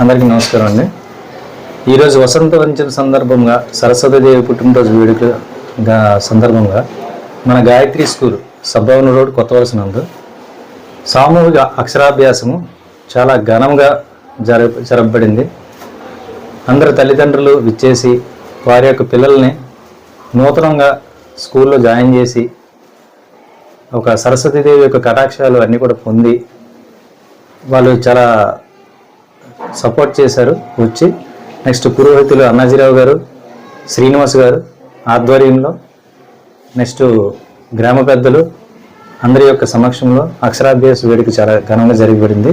అందరికీ నమస్కారం అండి. ఈరోజు వసంత పంచమి సందర్భంగా సరస్వతీదేవి పుట్టినరోజు వేడుక గా- సందర్భంగా మన గాయత్రి స్కూల్ సద్భవన రోడ్ కొత్త వలస నందు సామూహిక అక్షరాభ్యాసము చాలా ఘనంగా జర జరపబడింది. అందరు తల్లిదండ్రులు విచ్చేసి వారి యొక్క పిల్లల్ని నూతనంగా స్కూల్లో జాయిన్ చేసి ఒక సరస్వతీదేవి యొక్క కటాక్షాలు అన్నీ కూడా పొంది వాళ్ళు చాలా సపోర్ట్ చేశారు వచ్చి. నెక్స్ట్ పురోహితులు అన్నాజీరావు గారు శ్రీనివాస్ గారు ఆధ్వర్యంలో. నెక్స్ట్ గ్రామ పెద్దలు అందరి యొక్క సమక్షంలో అక్షరాభ్యాస వేడుక చాలా ఘనంగా జరిగిపోయింది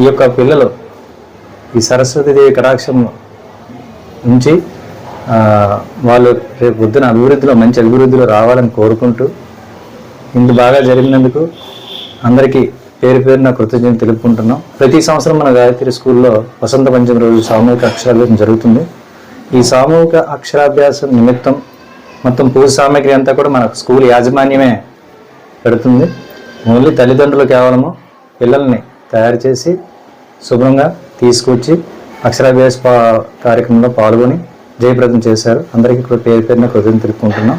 ఈ యొక్క పిల్లలు ఈ సరస్వతీదేవి కటాక్షం ఉంచి వాళ్ళు రేపు పొద్దున అభివృద్ధిలో మంచి అభివృద్ధిలో రావాలని కోరుకుంటూ ఇంత బాగా జరిగినందుకు అందరికీ పేరు పేరున కృతజ్ఞత తెలుపుకుంటున్నాం. ప్రతి సంవత్సరం మన గాయత్రి స్కూల్లో వసంత పంచమి రోజు సామూహిక అక్షరాభ్యాసం జరుగుతుంది. ఈ సామూహిక అక్షరాభ్యాసం నిమిత్తం మొత్తం పూజ సామాగ్రి అంతా కూడా మన స్కూల్ యాజమాన్యమే పెడుతుంది. ఓన్లీ తల్లిదండ్రులు కేవలము పిల్లల్ని తయారు చేసి శుభ్రంగా తీసుకొచ్చి అక్షరాభ్యాస కార్యక్రమంలో పాల్గొని జయప్రదం చేశారు. అందరికీ కూడా పేరు పేరున కృతజ్ఞత తెలుపుకుంటున్నాం.